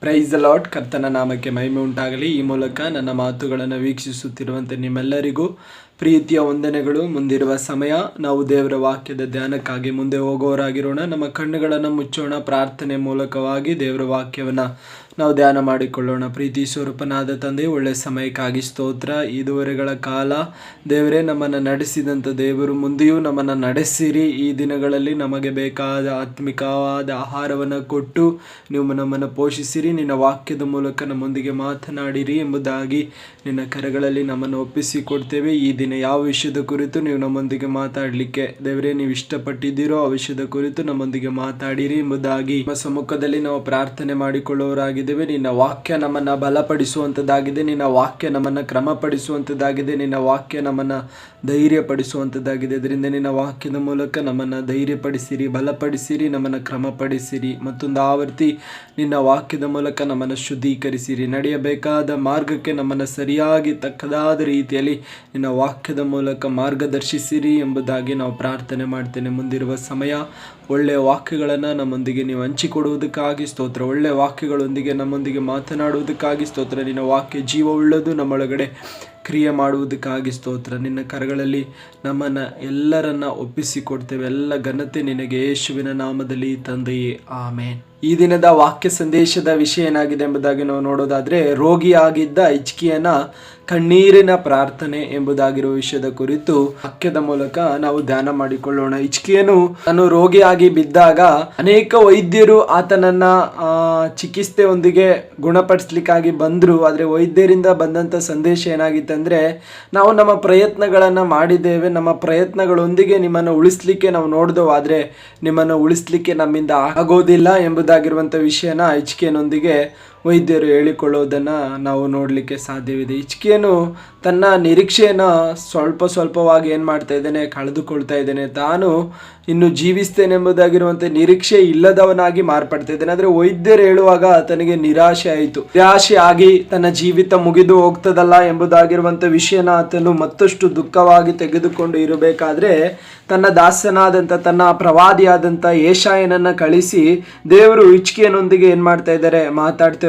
Praise Lord ಕರ್ತನ ನಾಮಕ್ಕೆ ಮಹಿಮೆ ಉಂಟಾಗಲಿ. ಈ ಮೂಲಕ ನನ್ನ ಮಾತುಗಳನ್ನು ವೀಕ್ಷಿಸುತ್ತಿರುವಂತೆ ನಿಮ್ಮೆಲ್ಲರಿಗೂ ಪ್ರೀತಿಯ ವಂದನೆಗಳು. ಮುಂದಿರುವ ಸಮಯ ನಾವು ದೇವರ ವಾಕ್ಯದ ಧ್ಯಾನಕ್ಕಾಗಿ ಮುಂದೆ ಹೋಗೋರಾಗಿರೋಣ. ನಮ್ಮ ಕಣ್ಣುಗಳನ್ನು ಮುಚ್ಚೋಣ. ಪ್ರಾರ್ಥನೆ ಮೂಲಕವಾಗಿ ದೇವರ ವಾಕ್ಯವನ್ನು ನಾವು ಧ್ಯಾನ ಮಾಡಿಕೊಳ್ಳೋಣ. ಪ್ರೀತಿ ಸ್ವರೂಪನಾದ ತಂದೆ, ಒಳ್ಳೆ ಸಮಯಕ್ಕಾಗಿ ಸ್ತೋತ್ರ. ಇದುವರೆಗಳ ಕಾಲ ದೇವರೇ, ನಮ್ಮನ್ನು ನಡೆಸಿದಂಥ ದೇವರು ಮುಂದೆಯೂ ನಮ್ಮನ್ನು ನಡೆಸಿರಿ. ಈ ದಿನಗಳಲ್ಲಿ ನಮಗೆ ಬೇಕಾದ ಆತ್ಮಿಕವಾದ ಆಹಾರವನ್ನು ಕೊಟ್ಟು ನೀವು ನಮ್ಮನ್ನು ಪೋಷಿಸಿರಿ. ನಿನ್ನ ವಾಕ್ಯದ ಮೂಲಕ ನಮ್ಮೊಂದಿಗೆ ಮಾತನಾಡಿರಿ ಎಂಬುದಾಗಿ ನಿನ್ನ ಕರೆಗಳಲ್ಲಿ ನಮ್ಮನ್ನು ಒಪ್ಪಿಸಿಕೊಡ್ತೇವೆ. ಈ ದಿನ ಯಾವ ವಿಷಯದ ಕುರಿತು ನೀವು ನಮ್ಮೊಂದಿಗೆ ಮಾತಾಡಲಿಕ್ಕೆ? ದೇವರೇ, ನೀವು ಇಷ್ಟಪಟ್ಟಿದ್ದೀರೋ ಆ ವಿಷಯದ ಕುರಿತು ನಮ್ಮೊಂದಿಗೆ ಮಾತಾಡಿರಿ ಎಂಬುದಾಗಿ ಸಮ್ಮುಖದಲ್ಲಿ ನಾವು ಪ್ರಾರ್ಥನೆ ಮಾಡಿಕೊಳ್ಳುವವರಾಗಿದ್ದೇವೆ ನಿನ್ನ ವಾಕ್ಯ ನಮ್ಮನ್ನು ಬಲಪಡಿಸುವಂಥದ್ದಾಗಿದೆ ನಿನ್ನ ವಾಕ್ಯ ನಮ್ಮನ್ನು ಕ್ರಮಪಡಿಸುವಂಥದ್ದಾಗಿದೆ ನಿನ್ನ ವಾಕ್ಯ ನಮ್ಮನ್ನು ಧೈರ್ಯಪಡಿಸುವಂಥದ್ದಾಗಿದೆ ಇದರಿಂದ ನಿನ್ನ ವಾಕ್ಯದ ಮೂಲಕ ನಮ್ಮನ್ನು ಧೈರ್ಯಪಡಿಸಿರಿ, ಬಲಪಡಿಸಿರಿ, ನಮ್ಮನ್ನು ಕ್ರಮಪಡಿಸಿರಿ. ಮತ್ತೊಂದು ಆವರ್ತಿ ನಿನ್ನ ವಾಕ್ಯದ ಮೂಲಕ ನಮ್ಮನ್ನು ಶುದ್ಧೀಕರಿಸಿರಿ. ನಡೆಯಬೇಕಾದ ಮಾರ್ಗಕ್ಕೆ ನಮ್ಮನ್ನು ಸರಿಯಾಗಿ ತಕ್ಕದಾದ ರೀತಿಯಲ್ಲಿ ನಿನ್ನ ವಾಕ್ಯದ ಮೂಲಕ ಮಾರ್ಗದರ್ಶಿಸಿರಿ ಎಂಬುದಾಗಿ ನಾವು ಪ್ರಾರ್ಥನೆ ಮಾಡ್ತೇನೆ. ಮುಂದಿರುವ ಸಮಯ ಒಳ್ಳೆಯ ವಾಕ್ಯಗಳನ್ನು ನಮ್ಮೊಂದಿಗೆ ನೀವು ಹಂಚಿಕೊಡುವುದಕ್ಕಾಗಿ ಸ್ತೋತ್ರ ಒಳ್ಳೆಯ ವಾಕ್ಯಗಳೊಂದಿಗೆ ನಮ್ಮೊಂದಿಗೆ ಮಾತನಾಡುವುದಕ್ಕಾಗಿ ಸ್ತೋತ್ರ. ನಿನ್ನ ವಾಕ್ಯ ಜೀವವುಳ್ಳದು ನಮ್ಮೊಳಗಡೆ ಕ್ರಿಯೆ ಮಾಡುವುದಕ್ಕಾಗಿ ಸ್ತೋತ್ರ. ನಿನ್ನ ಕರಗಳಲ್ಲಿ ನಮ್ಮನ್ನು ಎಲ್ಲರನ್ನ ಒಪ್ಪಿಸಿಕೊಡ್ತೇವೆ ಎಲ್ಲ ಘನತೆ ನಿನಗೆ ಯೇಸುವಿನ ನಾಮದಲ್ಲಿ ತಂದೆಯೇ. ಆಮೇನ್. ಈ ದಿನದ ವಾಕ್ಯ ಸಂದೇಶದ ವಿಷಯ ಏನಾಗಿದೆ ಎಂಬುದಾಗಿ ನಾವು ನೋಡೋದಾದ್ರೆ, ರೋಗಿಯಾಗಿದ್ದ ಇಚ್ಕಿಯನ ಕಣ್ಣೀರಿನ ಪ್ರಾರ್ಥನೆ ಎಂಬುದಾಗಿರುವ ವಿಷಯದ ಕುರಿತು ವಾಕ್ಯದ ಮೂಲಕ ನಾವು ಧ್ಯಾನ ಮಾಡಿಕೊಳ್ಳೋಣ. ಇಚ್ಕಿಯನು ತಾನು ರೋಗಿಯಾಗಿ ಬಿದ್ದಾಗ ಅನೇಕ ವೈದ್ಯರು ಆತನನ್ನ ಚಿಕಿತ್ಸೆಯೊಂದಿಗೆ ಗುಣಪಡಿಸ್ಲಿಕ್ಕಾಗಿ ಬಂದರು. ಆದರೆ ವೈದ್ಯರಿಂದ ಬಂದಂತ ಸಂದೇಶ ಏನಾಗಿತ್ತಂದ್ರೆ ನಾವು ನಮ್ಮ ಪ್ರಯತ್ನಗಳನ್ನು ಮಾಡಿದ್ದೇವೆ, ನಮ್ಮ ಪ್ರಯತ್ನಗಳೊಂದಿಗೆ ನಿಮ್ಮನ್ನು ಉಳಿಸ್ಲಿಕ್ಕೆ ನಾವು ನೋಡಿದೆವು, ಆದರೆ ನಿಮ್ಮನ್ನು ಉಳಿಸ್ಲಿಕ್ಕೆ ನಮ್ಮಿಂದ ಆಗೋದಿಲ್ಲ ಎಂಬುದಾಗಿರುವಂಥ ವಿಷಯನ ಇಚ್ಕೆನೊಂದಿಗೆ ವೈದ್ಯರು ಹೇಳಿಕೊಳ್ಳೋದನ್ನ ನಾವು ನೋಡಲಿಕ್ಕೆ ಸಾಧ್ಯವಿದೆ. ಇಚ್ಕಿಯನು ತನ್ನ ನಿರೀಕ್ಷೆಯನ್ನು ಸ್ವಲ್ಪ ಸ್ವಲ್ಪವಾಗಿ ಏನು ಮಾಡ್ತಾ ಇದ್ದಾನೆ, ಕಳೆದುಕೊಳ್ತಾ ಇದ್ದಾನೆ. ತಾನು ಇನ್ನು ಜೀವಿಸ್ತೇನೆ ಎಂಬುದಾಗಿರುವಂಥ ನಿರೀಕ್ಷೆ ಇಲ್ಲದವನಾಗಿ ಮಾರ್ಪಡ್ತಾ ಇದ್ದಾನೆ. ಆದರೆ ವೈದ್ಯರು ಹೇಳುವಾಗ ತನಗೆ ನಿರಾಶೆ ಆಯಿತು. ನಿರಾಶೆ ಆಗಿ ತನ್ನ ಜೀವಿತ ಮುಗಿದು ಹೋಗ್ತದಲ್ಲ ಎಂಬುದಾಗಿರುವಂಥ ವಿಷಯನ ಆತನು ಮತ್ತಷ್ಟು ದುಃಖವಾಗಿ ತೆಗೆದುಕೊಂಡು ಇರಬೇಕಾದ್ರೆ ತನ್ನ ದಾಸನಾದಂಥ ತನ್ನ ಪ್ರವಾದಿಯಾದಂಥ ಏಷಾಯನನ್ನು ಕಳಿಸಿ ದೇವರು ಇಚ್ಕಿಯನೊಂದಿಗೆ ಏನು ಮಾಡ್ತಾ ಇದ್ದಾರೆ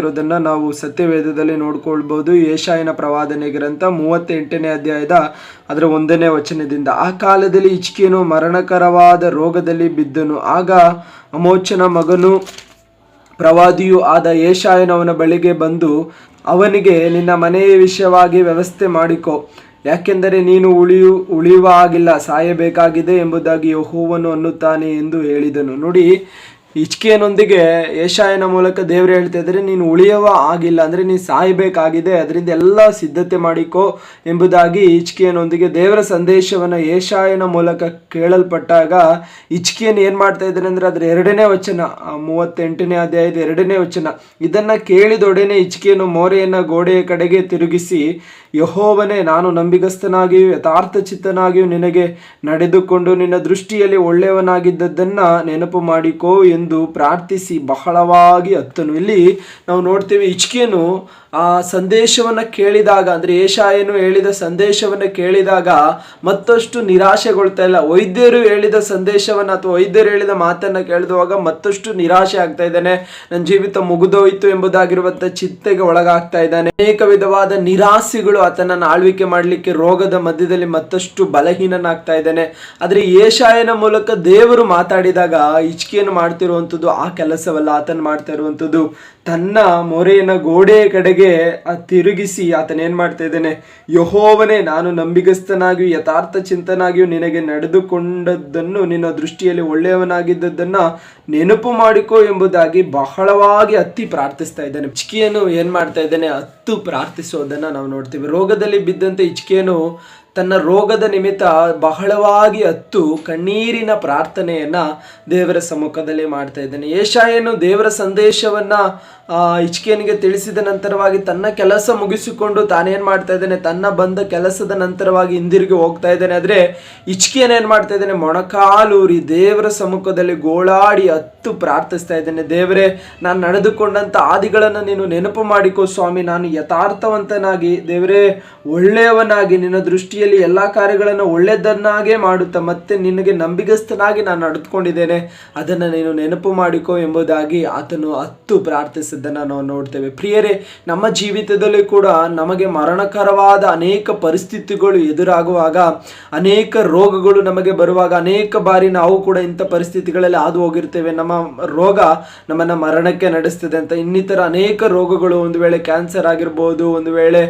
ಮಾತಾಡ್ತಿರೋದನ್ನ ನಾವು ಸತ್ಯವೇದದಲ್ಲಿ ನೋಡ್ಕೊಳ್ಬಹುದು. ಏಷಾಯನ ಪ್ರವಾದನೆ ಗ್ರಂಥ ಮೂವತ್ತೆಂಟನೇ ಅಧ್ಯಾಯದ ಅದರ ಒಂದನೇ ವಚನದಿಂದ. ಆ ಕಾಲದಲ್ಲಿ ಇಚ್ಕಿಯನು ಮರಣಕರವಾದ ರೋಗದಲ್ಲಿ ಬಿದ್ದನು. ಆಗ ಅಮೋಚನ ಮಗನು ಪ್ರವಾದಿಯು ಆದ ಏಷಾಯನವನ ಬಳಿಗೆ ಬಂದು, ಅವನಿಗೆ ನಿನ್ನ ಮನೆಯ ವಿಷಯವಾಗಿ ವ್ಯವಸ್ಥೆ ಮಾಡಿಕೊ. ಯಾಕೆಂದರೆ ನೀನು ಉಳಿಯು, ಉಳಿಯುವ ಆಗಿಲ್ಲ ಸಾಯಬೇಕಾಗಿದೆ ಎಂಬುದಾಗಿ ಯಹೋವನು ಅನ್ನುತ್ತಾನೆ ಎಂದು ಹೇಳಿದನು. ನೋಡಿ ಇಚ್ಕೆಯನೊಂದಿಗೆ ಏಷಾಯನ ಮೂಲಕ ದೇವರು ಹೇಳ್ತಾ ಇದ್ದಾರೆ, ನೀನು ಉಳಿಯವ ಆಗಿಲ್ಲ ಅಂದರೆ ನೀನು ಸಾಯಬೇಕಾಗಿದೆ, ಅದರಿಂದ ಎಲ್ಲ ಸಿದ್ಧತೆ ಮಾಡಿಕೋ ಎಂಬುದಾಗಿ ಇಚ್ಕೆಯನೊಂದಿಗೆ ದೇವರ ಸಂದೇಶವನ್ನು ಏಷಾಯನ ಮೂಲಕ ಕೇಳಲ್ಪಟ್ಟಾಗ ಹಿಚ್ಕಿಯನ್ ಏನು ಮಾಡ್ತಾ ಇದ್ದಾನೆ ಅಂದರೆ ಅದರ ಎರಡನೇ ವಚನ ಮೂವತ್ತೆಂಟನೇ ಅಧ್ಯಾಯದ ಎರಡನೇ ವಚನ. ಇದನ್ನ ಕೇಳಿದೊಡನೆ ಇಚ್ಕೆಯನು ಮೋರೆಯನ್ನ ಗೋಡೆಯ ಕಡೆಗೆ ತಿರುಗಿಸಿ ಯಹೋವನೇ, ನಾನು ನಂಬಿಗಸ್ತನಾಗಿಯೂ ಯಥಾರ್ಥ ಚಿತ್ತನಾಗಿಯೂ ನಿನಗೆ ನಡೆದುಕೊಂಡು ನಿನ್ನ ದೃಷ್ಟಿಯಲ್ಲಿ ಒಳ್ಳೆಯವನಾಗಿದ್ದದ್ದನ್ನ ನೆನಪು ಮಾಡಿಕೋ ಎಂದು ಪ್ರಾರ್ಥಿಸಿ ಬಹಳವಾಗಿ ಹತ್ತನು. ಇಲ್ಲಿ ನಾವು ನೋಡ್ತೇವೆ ಇಚ್ಕೆನು ಆ ಸಂದೇಶವನ್ನು ಕೇಳಿದಾಗ, ಅಂದರೆ ಏಷಾಯನು ಹೇಳಿದ ಸಂದೇಶವನ್ನು ಕೇಳಿದಾಗ ಮತ್ತಷ್ಟು ನಿರಾಶೆಗೊಳ್ತಾ ಇಲ್ಲ. ವೈದ್ಯರು ಹೇಳಿದ ಸಂದೇಶವನ್ನು ಅಥವಾ ವೈದ್ಯರು ಹೇಳಿದ ಮಾತನ್ನು ಕೇಳಿದವಾಗ ಮತ್ತಷ್ಟು ನಿರಾಶೆ ಆಗ್ತಾ ಇದ್ದಾನೆ. ನನ್ನ ಜೀವಿತ ಮುಗಿದೋಯ್ತು ಎಂಬುದಾಗಿರುವಂಥ ಚಿಂತೆಗೆ ಒಳಗಾಗ್ತಾ ಇದ್ದಾನೆ. ಅನೇಕ ವಿಧವಾದ ನಿರಾಸೆಗಳು ಆತನನ್ನು ಆಳ್ವಿಕೆ ಮಾಡಲಿಕ್ಕೆ ರೋಗದ ಮಧ್ಯದಲ್ಲಿ ಮತ್ತಷ್ಟು ಬಲಹೀನನಾಗ್ತಾ ಇದ್ದಾನೆ. ಆದರೆ ಏಷಾಯನ ಮೂಲಕ ದೇವರು ಮಾತಾಡಿದಾಗ ಇಚ್ಕೆಯನ್ನು ಮಾಡ್ತಿರುವಂಥದ್ದು ಆ ಕೆಲಸವಲ್ಲ ಆತನ ಮಾಡ್ತಾ ಇರುವಂಥದ್ದು ತನ್ನ ಮೊರೆಯನ್ನ ಗೋಡೆಯ ಕಡೆಗೆ ಆ ತಿರುಗಿಸಿ ಆತನೇನು ಮಾಡ್ತಾ ಇದ್ದಾನೆ, ಯಹೋವನೇ, ನಾನು ನಂಬಿಗಸ್ತನಾಗಿಯೂ ಯಥಾರ್ಥ ಚಿಂತನಾಗಿಯೂ ನಿನಗೆ ನಡೆದುಕೊಂಡದ್ದನ್ನು, ನಿನ್ನ ದೃಷ್ಟಿಯಲ್ಲಿ ಒಳ್ಳೆಯವನಾಗಿದ್ದದ್ದನ್ನು ನೆನಪು ಮಾಡಿಕೋ ಎಂಬುದಾಗಿ ಬಹಳವಾಗಿ ಅತ್ತಿ ಪ್ರಾರ್ಥಿಸ್ತಾ ಇದ್ದಾನೆ. ಇಚ್ಕಿಯನ್ನು ಏನು ಮಾಡ್ತಾ ಇದ್ದಾನೆ, ಅತ್ತು ಪ್ರಾರ್ಥಿಸೋದನ್ನ ನಾವು ನೋಡ್ತೀವಿ. ರೋಗದಲ್ಲಿ ಬಿದ್ದಂತೆ ಇಚ್ಕಿಯನ್ನು ತನ್ನ ರೋಗದ ನಿಮಿತ್ತ ಬಹಳವಾಗಿ ಹತ್ತು ಕಣ್ಣೀರಿನ ಪ್ರಾರ್ಥನೆಯನ್ನ ದೇವರ ಸಮ್ಮುಖದಲ್ಲಿ ಮಾಡ್ತಾ ಇದ್ದಾನೆ. ಏಷಾಯನು ದೇವರ ಸಂದೇಶವನ್ನ ಇಚ್ಕೇನಿಗೆ ತಿಳಿಸಿದ ನಂತರವಾಗಿ ತನ್ನ ಕೆಲಸ ಮುಗಿಸಿಕೊಂಡು ತಾನೇನ್ ಮಾಡ್ತಾ ಇದ್ದಾನೆ? ತನ್ನ ಬಂದ ಕೆಲಸದ ನಂತರವಾಗಿ ಹಿಂದಿರುಗಿ ಹೋಗ್ತಾ ಇದ್ದಾನೆ. ಆದ್ರೆ ಇಚ್ಕೇನೇನು ಮಾಡ್ತಾ ಇದ್ದಾನೆ? ಮೊಣಕಾಲೂರಿ ದೇವರ ಸಮ್ಮುಖದಲ್ಲಿ ಗೋಳಾಡಿ ಹತ್ತು ಪ್ರಾರ್ಥಿಸ್ತಾ ಇದ್ದೇನೆ. ದೇವರೇ, ನಾನು ನಡೆದುಕೊಂಡಂಥ ಆದಿಗಳನ್ನು ನೀನು ನೆನಪು ಮಾಡಿಕೋ ಸ್ವಾಮಿ. ನಾನು ಯಥಾರ್ಥವಂತನಾಗಿ, ದೇವರೇ, ಒಳ್ಳೆಯವನಾಗಿ, ನಿನ್ನ ದೃಷ್ಟಿಯಲ್ಲಿ ಎಲ್ಲಾ ಕಾರ್ಯಗಳನ್ನು ಒಳ್ಳೆಯದನ್ನಾಗೇ ಮಾಡುತ್ತಾ, ಮತ್ತೆ ನಿನಗೆ ನಂಬಿಗಸ್ತನಾಗಿ ನಾನು ನಡೆದುಕೊಂಡಿದ್ದೇನೆ. ಅದನ್ನು ನೀನು ನೆನಪು ಮಾಡಿಕೋ ಎಂಬುದಾಗಿ ಆತನು ಹತ್ತು ಪ್ರಾರ್ಥಿಸಿದ್ದನ್ನು ನಾವು ನೋಡ್ತೇವೆ. ಪ್ರಿಯರೇ, ನಮ್ಮ ಜೀವಿತದಲ್ಲಿ ಕೂಡ ನಮಗೆ ಮರಣಕರವಾದ ಅನೇಕ ಪರಿಸ್ಥಿತಿಗಳು ಎದುರಾಗುವಾಗ, ಅನೇಕ ರೋಗಗಳು ನಮಗೆ ಬರುವಾಗ, ಅನೇಕ ಬಾರಿ ನಾವು ಕೂಡ ಇಂಥ ಪರಿಸ್ಥಿತಿಗಳಲ್ಲಿ ಹಾದು ಹೋಗಿರ್ತೇವೆ. ನಮ್ಮ ರೋಗ ನಮ್ಮನ್ನ ಮರಣಕ್ಕೆ ನಡೆಸ್ತಿದೆ ಅಂತ ಇನ್ನಿತರ ಅನೇಕ ರೋಗಗಳು ಒಂದು ವೇಳೆ ಕ್ಯಾನ್ಸರ್ ಆಗಿರ್ಬೋದು, ಒಂದು ವೇಳೆ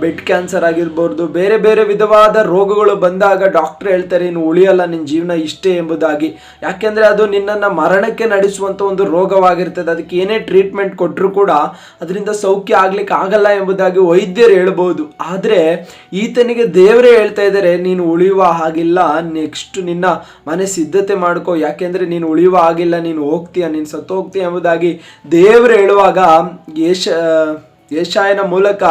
ಬೆಡ್ ಕ್ಯಾನ್ಸರ್ ಆಗಿರ್ಬೋದು, ಬೇರೆ ಬೇರೆ ವಿಧವಾದ ರೋಗಗಳು ಬಂದಾಗ ಡಾಕ್ಟರ್ ಹೇಳ್ತಾರೆ ಇನ್ನು ಉಳಿಯಲ್ಲ ನಿನ್ನ ಜೀವನ ಇಷ್ಟೇ ಎಂಬುದಾಗಿ. ಯಾಕೆಂದ್ರೆ ಅದು ನಿನ್ನನ್ನು ಮರಣಕ್ಕೆ ನಡೆಸುವಂಥ ಒಂದು ರೋಗವಾಗಿರ್ತದೆ. ಅದಕ್ಕೆ ಏನೇ ಟ್ರೀಟ್ಮೆಂಟ್ ಕೊಟ್ಟರೂ ಕೂಡ ಅದರಿಂದ ಸೌಖ್ಯ ಆಗಲಿಕ್ಕೆ ಆಗಲ್ಲ ಎಂಬುದಾಗಿ ವೈದ್ಯರು ಹೇಳ್ಬೋದು. ಆದರೆ ಈತನಿಗೆ ದೇವರೇ ಹೇಳ್ತಾ ಇದ್ದಾರೆ, ನೀನು ಉಳಿಯುವ ಹಾಗಿಲ್ಲ ನೆಕ್ಸ್ಟ್ ನಿನ್ನ ಮನೆ ಸಿದ್ಧತೆ ಮಾಡ್ಕೋ. ಯಾಕೆಂದ್ರೆ, ನೀನು ಉಳಿಯುವ ಆಗಿಲ್ಲ ನೀನು ಹೋಗ್ತೀಯ ನೀನು ಸತ್ತು ಹೋಗ್ತೀಯ ಎಂಬುದಾಗಿ ದೇವರು ಹೇಳುವಾಗ ಯೇಷ ಯಶಾಯನ ಮೂಲಕ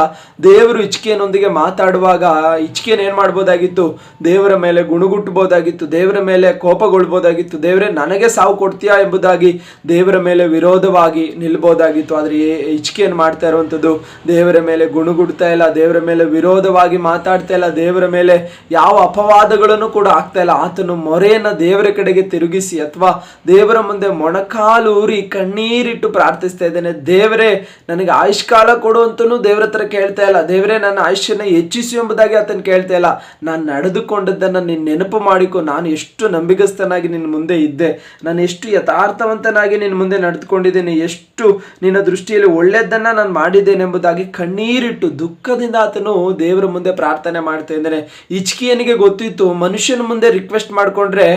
ದೇವರು ಇಚ್ಕೆಯನೊಂದಿಗೆ ಮಾತಾಡುವಾಗ ಇಚ್ಕೆಯನ್ನು ಏನು ಮಾಡ್ಬೋದಾಗಿತ್ತು? ದೇವರ ಮೇಲೆ ಗುಣಗುಟ್ಟಬೋದಾಗಿತ್ತು, ದೇವರ ಮೇಲೆ ಕೋಪಗೊಳ್ಬೋದಾಗಿತ್ತು, ದೇವರೇ ನನಗೆ ಸಾವು ಕೊಡ್ತೀಯಾ ಎಂಬುದಾಗಿ ದೇವರ ಮೇಲೆ ವಿರೋಧವಾಗಿ ನಿಲ್ಬೋದಾಗಿತ್ತು. ಆದರೆ ಇಚ್ಕೆಯನ್ನು ಮಾಡ್ತಾ ಇರುವಂಥದ್ದು ದೇವರ ಮೇಲೆ ಗುಣಗುಡ್ತಾ ಇಲ್ಲ, ದೇವರ ಮೇಲೆ ವಿರೋಧವಾಗಿ ಮಾತಾಡ್ತಾ ಇಲ್ಲ, ದೇವರ ಮೇಲೆ ಯಾವ ಅಪವಾದಗಳನ್ನು ಕೂಡ ಆಗ್ತಾ ಇಲ್ಲ. ಆತನು ಮೊರೆಯನ್ನು ದೇವರ ಕಡೆಗೆ ತಿರುಗಿಸಿ ಅಥವಾ ದೇವರ ಮುಂದೆ ಮೊಣಕಾಲೂರಿ ಕಣ್ಣೀರಿಟ್ಟು ಪ್ರಾರ್ಥಿಸ್ತಾ ಇದ್ದೇನೆ, ದೇವರೇ, ನನಗೆ ಆಯುಷ್ಕಾಲ ಕೊಡು ಅಂತಲೂ ದೇವ್ರ ಹತ್ರ ಕೇಳ್ತಾ ಇಲ್ಲ. ದೇವರೇ, ನನ್ನ ಆಯುಷ್ಯನ ಹೆಚ್ಚಿಸು ಎಂಬುದಾಗಿ ಆತನ ಕೇಳ್ತಾ ಇಲ್ಲ. ನಾನು ನಡೆದುಕೊಂಡದ್ದನ್ನ ನಿನ್ನ ನೆನಪು ಮಾಡಿಕೊ. ನಾನು ಎಷ್ಟು ನಂಬಿಗಸ್ತನಾಗಿ ನಿನ್ನ ಮುಂದೆ ಇದ್ದೆ. ನಾನು ಎಷ್ಟು ಯಥಾರ್ಥವಂತನಾಗಿ ನಿನ್ನ ಮುಂದೆ ನಡೆದುಕೊಂಡಿದ್ದೇನೆ. ಎಷ್ಟು ನಿನ್ನ ದೃಷ್ಟಿಯಲ್ಲಿ ಒಳ್ಳೆಯದನ್ನು ನಾನು ಮಾಡಿದ್ದೇನೆ ಎಂಬುದಾಗಿ ಕಣ್ಣೀರಿಟ್ಟು ದುಃಖದಿಂದ ಆತನು ದೇವರ ಮುಂದೆ ಪ್ರಾರ್ಥನೆ ಮಾಡ್ತಾ ಇದ್ದಾನೆ. ಇಚ್ಕಿಯನಿಗೆ ಗೊತ್ತಿತ್ತು, ಮನುಷ್ಯನ ಮುಂದೆ ರಿಕ್ವೆಸ್ಟ್ ಮಾಡ್ಕೊಂಡ್ರೆ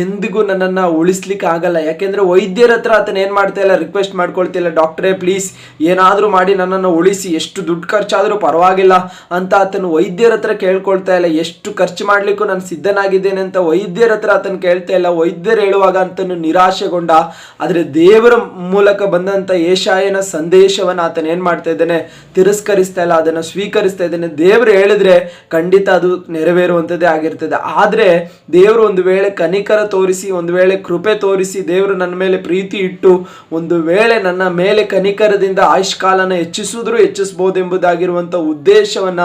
ಎಂದಿಗೂ ನನ್ನನ್ನು ಉಳಿಸ್ಲಿಕ್ಕೆ ಆಗಲ್ಲ ಯಾಕೆಂದರೆ ವೈದ್ಯರ ಹತ್ರ ಆತನ ಏನು ಮಾಡ್ತಾ ಇಲ್ಲ? ರಿಕ್ವೆಸ್ಟ್ ಮಾಡ್ಕೊಳ್ತಿಲ್ಲ ಡಾಕ್ಟ್ರೇ ಪ್ಲೀಸ್ ಏನಾದರೂ ಮಾಡಿ ನನ್ನನ್ನು ಉಳಿಸಿ ಎಷ್ಟು ದುಡ್ಡು ಖರ್ಚಾದರೂ ಪರವಾಗಿಲ್ಲ ಅಂತ ಆತನು ವೈದ್ಯರ ಹತ್ರ ಕೇಳ್ಕೊಳ್ತಾ ಇಲ್ಲ. ಎಷ್ಟು ಖರ್ಚು ಮಾಡಲಿಕ್ಕೂ ನಾನು ಸಿದ್ಧನಾಗಿದ್ದೇನೆ ಅಂತ ವೈದ್ಯರ ಹತ್ರ ಆತನು ಕೇಳ್ತಾ ಇಲ್ಲ. ವೈದ್ಯರು ಹೇಳುವಾಗ ಅಂತನು ನಿರಾಶೆಗೊಂಡ, ಆದರೆ ದೇವರ ಮೂಲಕ ಬಂದಂಥ ಏಷಾಯನ ಸಂದೇಶವನ್ನು ಆತನ ಏನು ಮಾಡ್ತಾ ಇದ್ದಾನೆ? ತಿರಸ್ಕರಿಸ್ತಾ ಇಲ್ಲ, ಅದನ್ನು ಸ್ವೀಕರಿಸ್ತಾ ಇದ್ದಾನೆ. ದೇವರು ಹೇಳಿದ್ರೆ ಖಂಡಿತ ಅದು ನೆರವೇರುವಂಥದ್ದೇ ಆಗಿರ್ತದೆ. ಆದರೆ ದೇವರು ಒಂದು ವೇಳೆ ಕನಿಕರ ತೋರಿಸಿ, ಒಂದು ವೇಳೆ ಕೃಪೆ ತೋರಿಸಿ ದೇವರು ನನ್ನ ಮೇಲೆ ಪ್ರೀತಿ ಇಟ್ಟು, ಒಂದು ವೇಳೆ ನನ್ನ ಮೇಲೆ ಕನಿಕರದಿಂದ ಆಯುಷ್ಕಾಲನ ಹೆಚ್ಚಿಸಿದ್ರು ಹೆಚ್ಚಿಸಬಹುದು ಎಂಬುದಾಗಿರುವಂಥ ಉದ್ದೇಶವನ್ನ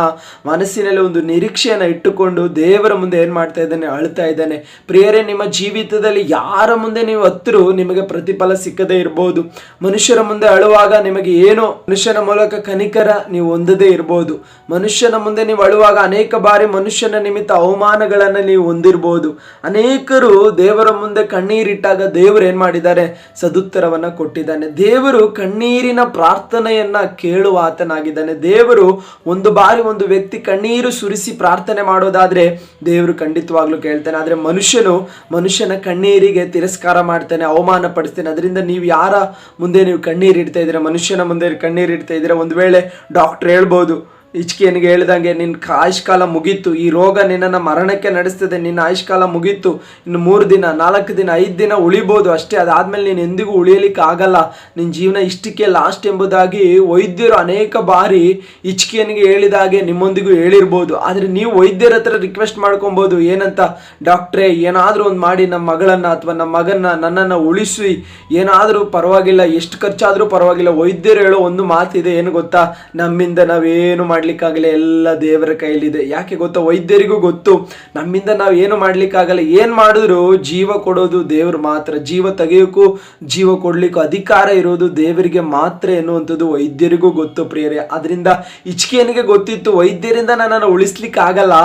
ಮನಸ್ಸಿನಲ್ಲಿ ಒಂದು ನಿರೀಕ್ಷೆಯನ್ನು ಇಟ್ಟುಕೊಂಡು ದೇವರ ಮುಂದೆ ಏನು ಮಾಡ್ತಾ ಇದ್ದಾನೆ, ಅಳ್ತಾ ಇದ್ದಾನೆ. ಪ್ರಿಯರೇ, ನಿಮ್ಮ ಜೀವಿತದಲ್ಲಿ ಯಾರ ಮುಂದೆ ನೀವು ಹತ್ತರೂ ನಿಮಗೆ ಪ್ರತಿಫಲ ಸಿಕ್ಕದೇ ಇರಬಹುದು ಮನುಷ್ಯರ ಮುಂದೆ ಅಳುವಾಗ ನಿಮಗೆ ಏನೋ? ಮನುಷ್ಯನ ಮೂಲಕ ಕನಿಕರ ನೀವು ಹೊಂದದೇ ಇರಬಹುದು ಮನುಷ್ಯನ ಮುಂದೆ ನೀವು ಅಳುವಾಗ ಅನೇಕ ಬಾರಿ ಮನುಷ್ಯನ ನಿಮಿತ್ತ ಅವಮಾನಗಳನ್ನು ನೀವು ಹೊಂದಿರಬಹುದು ಅನೇಕರು ದೇವರ ಮುಂದೆ ಕಣ್ಣೀರಿಟ್ಟಾಗ ದೇವರು ಏನ್ ಮಾಡಿದ್ದಾರೆ? ಸದುತ್ತರವನ್ನ ಕೊಟ್ಟಿದ್ದಾನೆ. ದೇವರು ಕಣ್ಣೀರಿನ ಪ್ರಾರ್ಥನೆಯನ್ನ ಕೇಳುವ ಆತನಾಗಿದ್ದಾನೆ. ದೇವರು ಒಂದು ಬಾರಿ ಒಂದು ವ್ಯಕ್ತಿ ಕಣ್ಣೀರು ಸುರಿಸಿ ಪ್ರಾರ್ಥನೆ ಮಾಡೋದಾದ್ರೆ ದೇವರು ಖಂಡಿತವಾಗ್ಲೂ ಕೇಳ್ತಾನೆ. ಆದ್ರೆ ಮನುಷ್ಯನು ಮನುಷ್ಯನ ಕಣ್ಣೀರಿಗೆ ತಿರಸ್ಕಾರ ಮಾಡ್ತಾನೆ ಅವಮಾನ ಪಡಿಸ್ತಾನೆ ಅದರಿಂದ ನೀವು ಯಾರ ಮುಂದೆ ನೀವು ಕಣ್ಣೀರು ಇಡ್ತಾ ಇದ್ದೀರಾ? ಮನುಷ್ಯನ ಮುಂದೆ ಕಣ್ಣೀರು ಇಡ್ತಾ ಇದ್ದೀರಾ? ಒಂದು ವೇಳೆ ಡಾಕ್ಟರ್ ಹೇಳ್ಬೋದು ಇಚ್ಕೆಯನಿಗೆ ಹೇಳಿದಂಗೆ ನಿನ್ನ ಆಯುಷ್ಕಾಲ ಮುಗೀತು. ಈ ರೋಗ ನಿನ್ನನ್ನು ಮರಣಕ್ಕೆ ನಡೆಸ್ತದೆ. ನಿನ್ನ ಆಯುಷ್ಕಾಲ ಮುಗೀತು. ಇನ್ನು ಮೂರು ದಿನ, ನಾಲ್ಕು ದಿನ, ಐದು ದಿನ ಉಳಿಬೋದು ಅಷ್ಟೇ. ಅದಾದಮೇಲೆ ನೀನು ಎಂದಿಗೂ ಉಳಿಯಲಿಕ್ಕೆ ಆಗಲ್ಲ. ನಿನ್ನ ಜೀವನ ಇಷ್ಟಕ್ಕೆ ಲಾಸ್ಟ್ ಎಂಬುದಾಗಿ ವೈದ್ಯರು ಅನೇಕ ಬಾರಿ ಇಚ್ಕೆಯನಿಗೆ ಹೇಳಿದಾಗೆ ನಿಮ್ಮೊಂದಿಗೂ ಹೇಳಿರ್ಬೋದು. ಆದರೆ ನೀವು ವೈದ್ಯರ ಹತ್ರ ರಿಕ್ವೆಸ್ಟ್ ಮಾಡ್ಕೊಬೋದು. ಏನಂತ? ಡಾಕ್ಟ್ರೇ, ಏನಾದರೂ ಒಂದು ಮಾಡಿ. ನಮ್ಮ ಮಗಳನ್ನು ಅಥವಾ ನಮ್ಮ ಮಗನ್ನ, ನನ್ನನ್ನು ಉಳಿಸಿ. ಏನಾದರೂ ಪರವಾಗಿಲ್ಲ. ಎಷ್ಟು ಖರ್ಚಾದರೂ ಪರವಾಗಿಲ್ಲ. ವೈದ್ಯರು ಹೇಳೋ ಒಂದು ಮಾತಿದೆ. ಏನು ಗೊತ್ತಾ? ನಮ್ಮಿಂದ ನಾವೇನು ಮಾಡ್ಲಿಕ್ಕಾಗಲ್ಲ ಎಲ್ಲ ದೇವರ ಕೈಲಿದೆ ಯಾಕೆ ಗೊತ್ತಾ? ವೈದ್ಯರಿಗೂ ಗೊತ್ತು. ನಮ್ಮಿಂದ ನಾವು ಏನು ಮಾಡ್ಲಿಕ್ಕಾಗಲ್ಲ. ಏನು ಮಾಡಿದ್ರು ಜೀವ ಕೊಡೋದು ದೇವರು ಮಾತ್ರ. ಜೀವ ತೆಗೆಯೋಕ್ಕೂ ಜೀವ ಕೊಡ್ಲಿಕ್ಕೂ ಅಧಿಕಾರ ಇರೋದು ದೇವರಿಗೆ ಮಾತ್ರ ಎನ್ನುವಂಥದ್ದು ವೈದ್ಯರಿಗೂ ಗೊತ್ತು ಪ್ರಿಯರೇ. ಅದರಿಂದ ಇಚ್ಕೇನಿಗೆ ಗೊತ್ತಿತ್ತು? ವೈದ್ಯರಿಂದ ನನ್ನನ್ನು ಉಳಿಸ್ಲಿಕ್ಕೆ ಆಗಲ್ಲ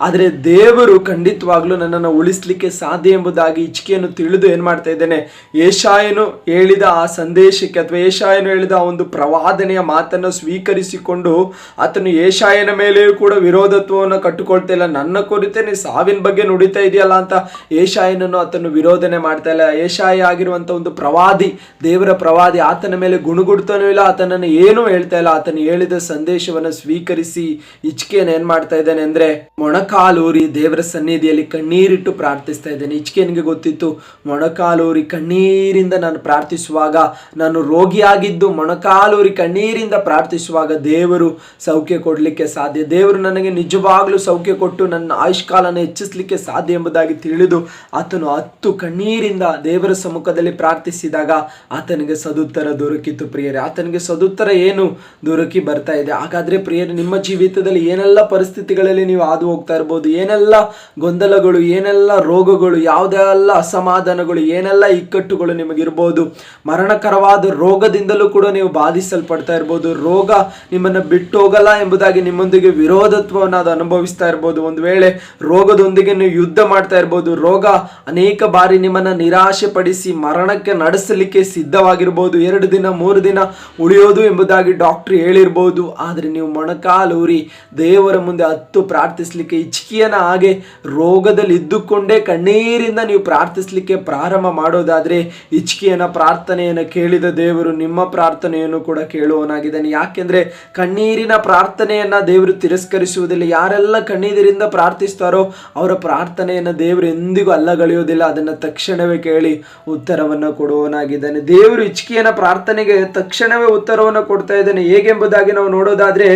ಆದರೆ ದೇವರು ಖಂಡಿತವಾಗ್ಲೂ ನನ್ನನ್ನು ಉಳಿಸ್ಲಿಕ್ಕೆ ಸಾಧ್ಯ ಎಂಬುದಾಗಿ ಇಚ್ಕೆಯನ್ನು ತಿಳಿದು ಏನು ಮಾಡ್ತಾ ಇದ್ದೇನೆ? ಏಷಾಯನು ಹೇಳಿದ ಆ ಸಂದೇಶಕ್ಕೆ ಅಥವಾ ಏಷಾಯನು ಹೇಳಿದ ಒಂದು ಪ್ರವಾದನೆಯ ಮಾತನ್ನು ಸ್ವೀಕರಿಸಿಕೊಂಡು ಆತನು ಏಷಾಯನ ಮೇಲೆಯೂ ಕೂಡ ವಿರೋಧತ್ವವನ್ನು ಕಟ್ಟಿಕೊಳ್ತಾ ಇಲ್ಲ ನನ್ನ ಕುರಿತೇ ನೀ ಸಾವಿನ ಬಗ್ಗೆ ನುಡಿತಾ ಇದೆಯಲ್ಲ ಅಂತ ಏಷಾಯನನ್ನು ಆತನು ವಿರೋಧನೆ ಮಾಡ್ತಾ ಇಲ್ಲ. ಏಷಾಯ ಆಗಿರುವಂಥ ಒಂದು ಪ್ರವಾದಿ, ದೇವರ ಪ್ರವಾದಿ ಆತನ ಮೇಲೆ ಗುಣಗುಡ್ತಾನೂ ಇಲ್ಲ, ಆತನನ್ನು ಏನೂ ಹೇಳ್ತಾ ಇಲ್ಲ. ಆತನು ಹೇಳಿದ ಸಂದೇಶವನ್ನು ಸ್ವೀಕರಿಸಿ ಇಚ್ಕೆಯನ್ನು ಏನು ಮಾಡ್ತಾ ಇದ್ದಾನೆ ಅಂದರೆ, ಮೊಣಕಾಲೂರಿ ದೇವರ ಸನ್ನಿಧಿಯಲ್ಲಿ ಕಣ್ಣೀರಿಟ್ಟು ಪ್ರಾರ್ಥಿಸ್ತಾ ಇದ್ದಾನೆ. ಇಚ್ಕೆನಿಗೆ ಗೊತ್ತಿತ್ತು, ಮೊಣಕಾಲೂರಿ ಕಣ್ಣೀರಿಂದ ನಾನು ಪ್ರಾರ್ಥಿಸುವಾಗ, ನಾನು ರೋಗಿಯಾಗಿದ್ದು ಮೊಣಕಾಲೂರಿ ಕಣ್ಣೀರಿಂದ ಪ್ರಾರ್ಥಿಸುವಾಗ ದೇವರು ಸೌಖ್ಯ ಸೌಖ್ಯ ಕೊಡಲಿಕ್ಕೆ ಸಾಧ್ಯ? ದೇವರು ನನಗೆ ನಿಜವಾಗ್ಲೂ ಸೌಖ್ಯ ಕೊಟ್ಟು ನನ್ನ ಆಯುಷ್ಕಾಲನ ಹೆಚ್ಚಿಸಲಿಕ್ಕೆ ಸಾಧ್ಯ ಎಂಬುದಾಗಿ ತಿಳಿದು ಆತನು ಹತ್ತು ಕಣ್ಣೀರಿಂದ ದೇವರ ಸಮ್ಮುಖದಲ್ಲಿ ಪ್ರಾರ್ಥಿಸಿದಾಗ ಆತನಿಗೆ ಸದುತ್ತರ ದೊರಕಿತು ಪ್ರಿಯರೇ. ಆತನಿಗೆ ಸದುತ್ತರ ಏನು ದೊರಕಿ ಬರ್ತಾ ಇದೆ? ಹಾಗಾದ್ರೆ ಪ್ರಿಯರೇ, ನಿಮ್ಮ ಜೀವಿತದಲ್ಲಿ ಏನೆಲ್ಲ ಪರಿಸ್ಥಿತಿಗಳಲ್ಲಿ ನೀವು ಹಾದು ಹೋಗ್ತಾ ಇರ್ಬೋದು? ಏನೆಲ್ಲ ಗೊಂದಲಗಳು, ಏನೆಲ್ಲ ರೋಗಗಳು, ಯಾವುದೆಲ್ಲ ಅಸಮಾಧಾನಗಳು, ಏನೆಲ್ಲ ಇಕ್ಕಟ್ಟುಗಳು ನಿಮಗಿರ್ಬೋದು? ಮರಣಕರವಾದ ರೋಗದಿಂದಲೂ ಕೂಡ ನೀವು ಬಾಧಿಸಲ್ಪಡ್ತಾ ಇರ್ಬೋದು. ರೋಗ ನಿಮ್ಮನ್ನು ಬಿಟ್ಟು ಹೋಗಲ್ಲ ಎಂಬುದಾಗಿ ನಿಮ್ಮೊಂದಿಗೆ ವಿರೋಧತ್ವವನ್ನು ಅದು ಅನುಭವಿಸ್ತಾ ಇರ್ಬೋದು. ಒಂದು ವೇಳೆ ರೋಗದೊಂದಿಗೆ ನೀವು ಯುದ್ಧ ಮಾಡ್ತಾ ಇರ್ಬೋದು, ರೋಗ ಅನೇಕ ಬಾರಿ ನಿಮ್ಮನ್ನ ನಿರಾಶೆ ಪಡಿಸಿ ಮರಣಕ್ಕೆ ನಡೆಸಲಿಕ್ಕೆ ಸಿದ್ಧವಾಗಿರ್ಬೋದು. ಎರಡು ದಿನ, ಮೂರು ದಿನ ಉಳಿಯೋದು ಎಂಬುದಾಗಿ ಡಾಕ್ಟರ್ ಹೇಳಿರ್ಬೋದು. ಆದರೆ ನೀವು ಮೊಣಕಾಲೂರಿ ದೇವರ ಮುಂದೆ ಹತ್ತು ಪ್ರಾರ್ಥಿಸಲಿಕ್ಕೆ ಇಚ್ಕಿಯನ ಹಾಗೆ ರೋಗದಲ್ಲಿ ಇದ್ದುಕೊಂಡೇ ಕಣ್ಣೀರಿಂದ ನೀವು ಪ್ರಾರ್ಥಿಸಲಿಕ್ಕೆ ಪ್ರಾರಂಭ ಮಾಡೋದಾದ್ರೆ ಇಚ್ಕಿಯನ ಪ್ರಾರ್ಥನೆಯನ್ನು ಕೇಳಿದ ದೇವರು ನಿಮ್ಮ ಪ್ರಾರ್ಥನೆಯನ್ನು ಕೂಡ ಕೇಳುವನಾಗಿದ್ದಾನೆ ಯಾಕೆಂದ್ರೆ ಕಣ್ಣೀರಿನ ಪ್ರಾರ್ಥನೆಯನ್ನ ದೇವರು ತಿರಸ್ಕರಿಸುವುದಿಲ್ಲ. ಯಾರೆಲ್ಲ ಕಣ್ಣೀರಿಂದ ಪ್ರಾರ್ಥಿಸ್ತಾರೋ ಅವರ ಪ್ರಾರ್ಥನೆಯನ್ನು ದೇವರು ಎಂದಿಗೂ ಅಲ್ಲಗಳೆಯೋದಿಲ್ಲ ಅದನ್ನು ತಕ್ಷಣವೇ ಕೇಳಿ ಉತ್ತರವನ್ನು ಕೊಡುವವನಾಗಿದ್ದಾನೆ. ದೇವರು ಇಚ್ಕಿಯನ ಪ್ರಾರ್ಥನೆಗೆ ತಕ್ಷಣವೇ ಉತ್ತರವನ್ನು ಕೊಡ್ತಾ ಇದ್ದಾನೆ. ಹೇಗೆಂಬುದಾಗಿ ನಾವು ನೋಡೋದಾದ್ರೆ